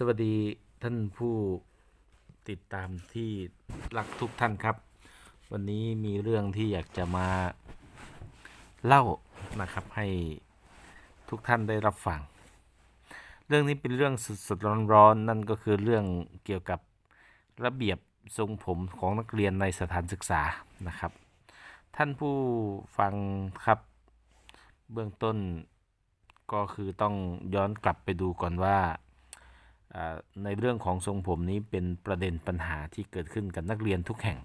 สวัสดีท่านผู้ติดตามที่รักทุกท่านครับ วันนี้มีเรื่องที่อยากจะมาเล่านะครับให้ทุกท่านได้รับฟัง เรื่องนี้เป็นเรื่องสดๆร้อนๆนั่นก็คือเรื่องเกี่ยวกับระเบียบทรงผมของนักเรียนในสถานศึกษานะครับ ท่านผู้ฟังครับเบื้องต้นก็คือต้องย้อนกลับไปดูก่อนว่า ในเรื่องของทรงผมนี้เป็นประเด็นปัญหาที่เกิดขึ้นกับนักเรียนทุกแห่ง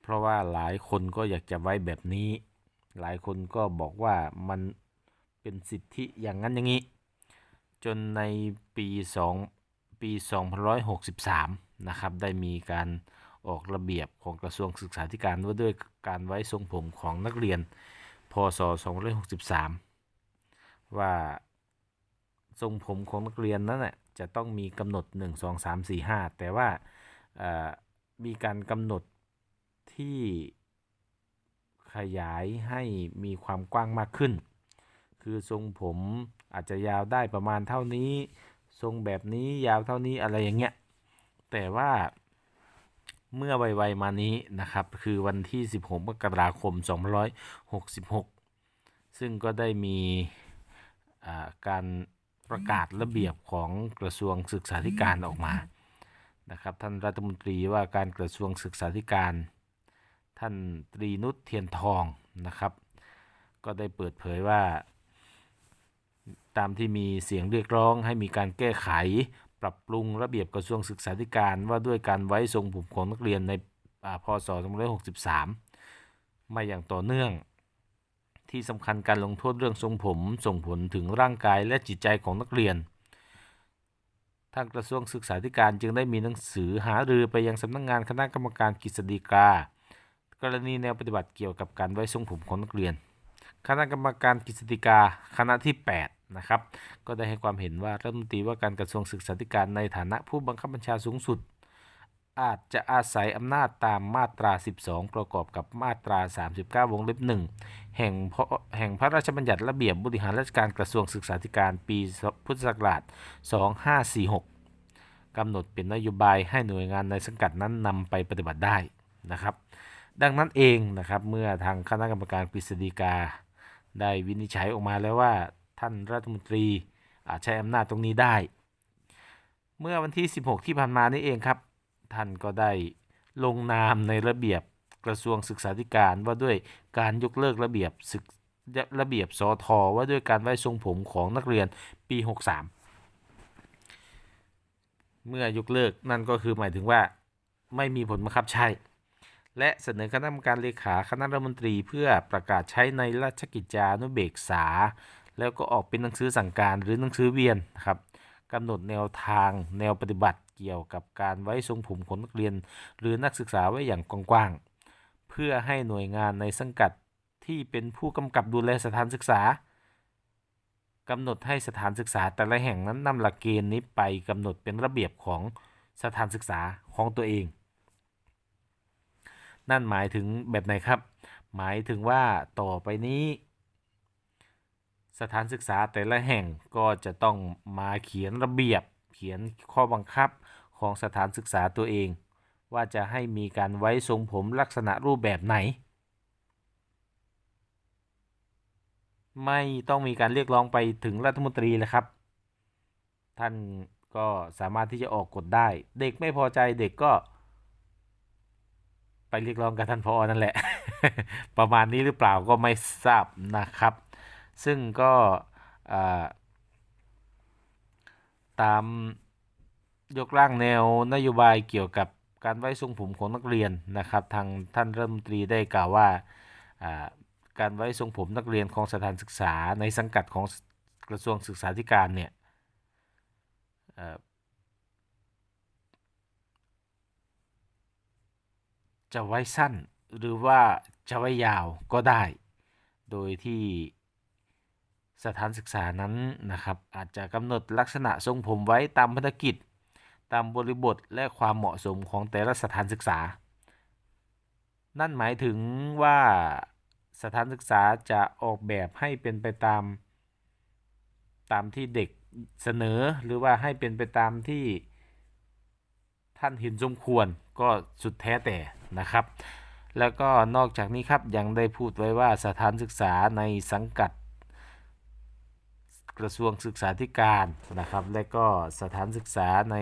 เพราะว่าหลายคนก็อยากจะไว้แบบนี้ หลายคนก็บอกว่ามันเป็นสิทธิอย่างนั้นอย่างนี้ จนในปี2ปี2563 นะครับ ได้มีการออกระเบียบของกระทรวงศึกษาธิการว่าด้วยการไว้ทรงผมของนักเรียน พศ 2563 ว่า ทรงผมของนักเรียนนั้นน่ะจะต้องมีกำหนด 1 2 3 4 5 แต่ว่าเอ่อมีการกำหนดที่ขยายให้มีความกว้างมากขึ้น คือทรงผมอาจจะยาวได้ประมาณเท่านี้ ทรงแบบนี้ยาวเท่านี้อะไรอย่างเงี้ย แต่ว่าเมื่อไวๆมานี้นะครับ คือวันที่ 16มกราคม 2566 ซึ่งก็ได้มีการ ประกาศระเบียบของกระทรวงศึกษาธิการออกมานะครับท่านรัฐมนตรีว่าการกระทรวงศึกษาธิการ ท่านตรีนุชเทียนทองนะครับ ก็ได้เปิดเผยว่า ตามที่มีเสียงเรียกร้องให้มีการแก้ไข ปรับปรุงระเบียบกระทรวงศึกษาธิการ ว่าด้วยการไว้ทรงผมของนักเรียนในอ่าพศ2563 มาอย่างต่อเนื่อง ที่สำคัญการลงโทษเรื่องทรงผม ส่งผลถึงร่างกายและจิตใจของนักเรียน ทางกระทรวงศึกษาธิการจึงได้มีหนังสือหารือไปยังสำนักงงานคณะกรรมการกฤษฎีกากรณีแนวปฏิบัติเกี่ยวกับการไว้ทรงผมของนักเรียน คณะกรรมการกฤษฎีกาคณะที่ 8 นะครับ ก็ได้ให้ความเห็นว่ารัฐมนตรีว่าการกระทรวงศึกษาธิการในฐานะผู้บังคับบัญชาสูงสุด อาจจะอาศัยอำนาจตามมาตรา 12 ประกอบกับมาตรา 39 วงเล็บ 1 แห่งพแห่งพระราชบัญญัติระเบียบบริหารราชการกระทรวงศึกษาธิการปีพุทธศักราช 2546 กำหนดเป็นนโยบายให้หน่วยงานในสังกัดนั้นนำไปปฏิบัติได้นะครับ ดังนั้นเองนะครับเมื่อทางคณะกรรมการกฤษฎีกา ได้วินิจฉัยออกมาแล้วว่าท่านรัฐมนตรีอาจใช้อำนาจตรงนี้ได้ เมื่อวันที่ 16 ที่ผ่านมานี่เองครับ ท่านก็ได้ลงนามในระเบียบกระทรวงศึกษาธิการว่าด้วยการยกเลิกระเบียบศึกระเบียบสอทอว่าด้วยการไว้ทรงผมของนักเรียนปี 63 เมื่อยกเลิกนั่นก็คือหมายถึงว่าไม่มีผลบังคับใช้ และเสนอคณะกรรมการเลขาคณะรัฐมนตรีเพื่อประกาศใช้ในราชกิจจานุเบกษา แล้วก็ออกเป็นหนังสือสั่งการหรือหนังสือเวียนนะครับ กำหนดแนวทางแนวปฏิบัติเกี่ยวกับการไว้ทรงผมของนักเรียน หรือนักศึกษาไว้อย่างกว้างๆ เพื่อให้หน่วยงานในสังกัดที่เป็นผู้กำกับดูแลสถานศึกษากำหนดให้สถานศึกษาแต่ละแห่งนั้นนำหลักเกณฑ์นี้ไปกำหนดเป็นระเบียบของสถานศึกษาของตัวเอง นั่นหมายถึงแบบไหนครับ หมายถึงว่าต่อไปนี้ สถานศึกษาแต่ละแห่งก็จะต้องมาเขียนระเบียบ เขียนข้อบังคับของสถานศึกษาตัวเอง ว่าจะให้มีการไว้ทรงผมลักษณะรูปแบบไหน ไม่ต้องมีการเรียกร้องไปถึงรัฐมนตรีเลยครับ ท่านก็สามารถที่จะออกกฎได้ เด็กไม่พอใจเด็กก็ ไปเรียกร้องกับท่านพอนั่นแหละ ประมาณนี้หรือเปล่าก็ไม่ทราบนะครับ ซึ่งก็ตามยกร่างแนวนโยบายเกี่ยวกับการไว้ทรงผมของนักเรียนนะครับ ทางท่านรัฐมนตรีได้กล่าวว่าการไว้ทรงผมนักเรียนของสถานศึกษาในสังกัดของกระทรวงศึกษาธิการเนี่ยจะไว้สั้นหรือว่าจะไว้ยาวก็ได้ โดยที่ สถานศึกษานั้นนะครับอาจจะกำหนดลักษณะทรงผมไว้ตามพันธกิจ ตามบริบทและความเหมาะสมของแต่ละสถานศึกษา นั่นหมายถึงว่าสถานศึกษาจะออกแบบให้เป็นไปตาม ตามที่เด็กเสนอหรือว่าให้เป็นไปตามที่ท่านเห็นสมควรก็สุดแท้แต่นะครับ แล้วก็นอกจากนี้ครับยังได้พูดไว้ว่าสถานศึกษาในสังกัด กระทรวงศึกษาธิการนะครับ และก็สถานศึกษาใน